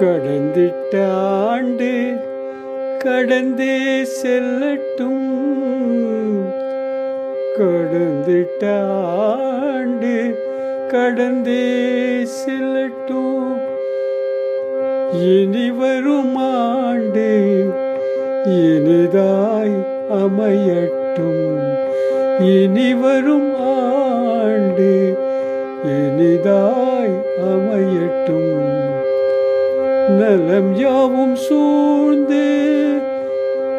கடந்திட்ட ஆண்டு கடந்தே செல்லட்டும். கடந்திட்ட ஆண்டு கடந்தே செல்லட்டும். இனி வரும் ஆண்டு இனிதாய் அமையட்டும். இனி வரும் ஆண்டு இனிதாய் அமையட்டும். நலம் யாவும் சூழ்ந்து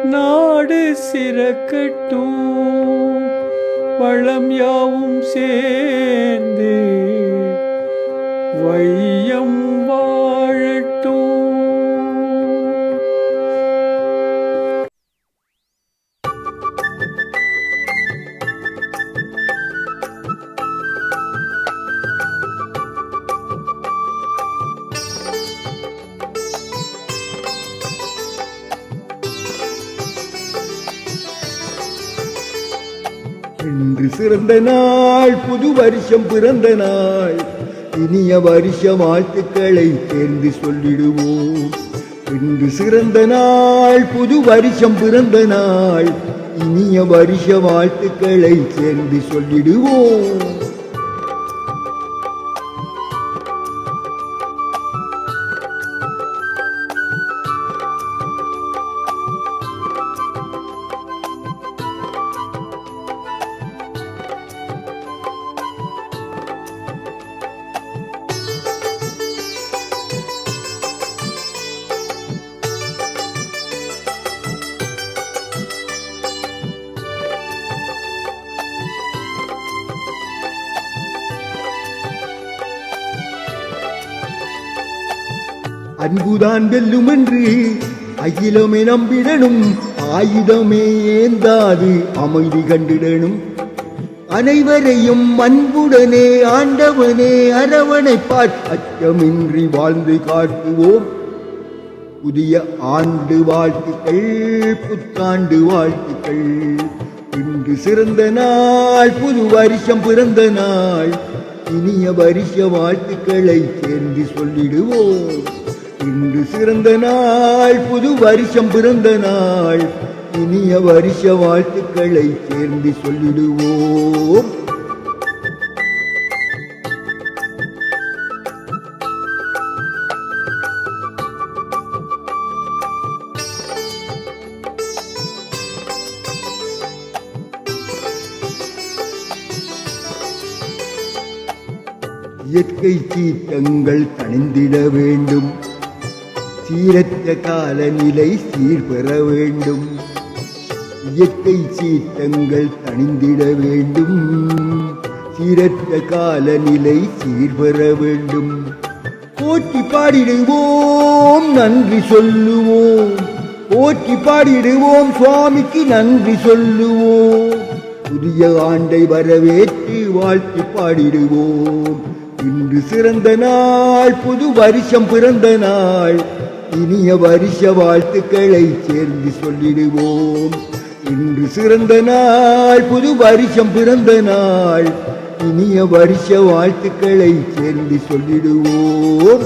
நாடு சிறக்கட்டும். வளம் யாவும் சேர்ந்து வையம் இன்று சிறந்த நாள் புது வருஷம் பிறந்த நாள். இனிய வருஷ வாழ்த்துக்களை தேர்ந்து சொல்லிடுவோம். இன்று சிறந்த நாள் புது வருஷம் பிறந்த நாள். இனிய வருஷ வாழ்த்துக்களை சேர்ந்து சொல்லிடுவோம். அன்புதான் வெல்லும் என்று அகிலமே நம்பிடணும் ஆயுதமே ஏந்தாது அமைதி கண்டிடணும். அனைவரையும் அன்புடனே ஆண்டவனே அரவணைப்பார். அச்சமின்றி வாழ்ந்து காட்டுவோம். புதிய ஆண்டு வாழ்த்துக்கள் புத்தாண்டு வாழ்த்துக்கள். இன்று சிறந்த நாள் புது வருஷம் பிறந்த நாள். இனிய வருஷ வாழ்த்துக்களை சேர்ந்து சொல்லிடுவோம். இன்று சிறந்த நாள் புது வருஷம் பிறந்த நாள். இனிய வருஷ வாழ்த்துக்களை சேர்ந்து சொல்லிடுவோம். இயற்கை சீட்டங்கள் தணிந்திட வேண்டும். சீரற்ற காலநிலை சீர்பெற வேண்டும். இயற்கை சீற்றங்கள் தணிந்திட வேண்டும். சீரற்ற காலநிலை சீர்பெற வேண்டும். போற்றி பாடிடுவோம் நன்றி சொல்லுவோம். போற்றி பாடிடுவோம் சுவாமிக்கு நன்றி சொல்லுவோம். புதிய ஆண்டை வரவேற்று வாழ்த்து பாடிடுவோம். இன்று சிறந்த நாள் புது வருஷம் பிறந்த நாள். இனிய வருஷ வாழ்த்துக்களை சேர்ந்து சொல்லிடுவோம். இன்று சிறந்த நாள் புது வருஷம் பிறந்த நாள். இனிய வருஷ வாழ்த்துக்களை சேர்ந்து சொல்லிடுவோம்.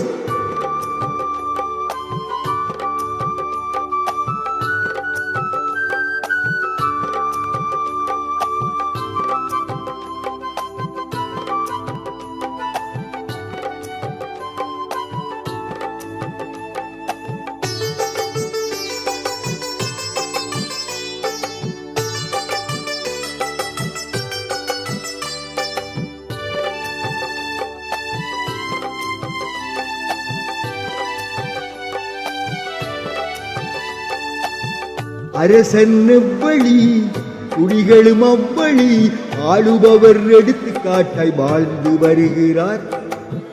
அரசன் வழி குடிகளும் அவ்வழி ஆளுபவர் எடுத்துக்காட்டாய் வாழ்ந்து வருகிறார்.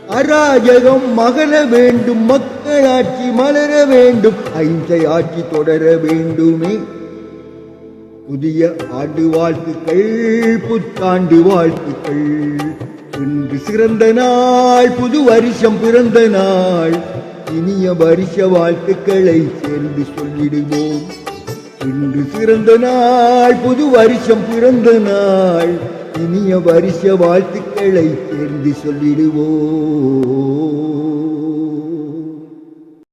அராஜகம் மகள வேண்டும் மக்களாட்சி மலர வேண்டும் ஐந்தை ஆட்சி தொடர வேண்டுமே. புதிய ஆண்டு வாழ்த்துக்கள் புத்தாண்டு வாழ்த்துக்கள். இன்று சிறந்த நாள் புது வருஷம் பிறந்த நாள். இனிய வருஷ வாழ்த்துக்களை சேர்ந்து சொல்லிடுவோம். இன்று சிறந்த நாள் புது வருஷம் பிறந்த நாள். இனிய வருஷ வாழ்த்துக்களை சேர்ந்து சொல்லிடுவோம்.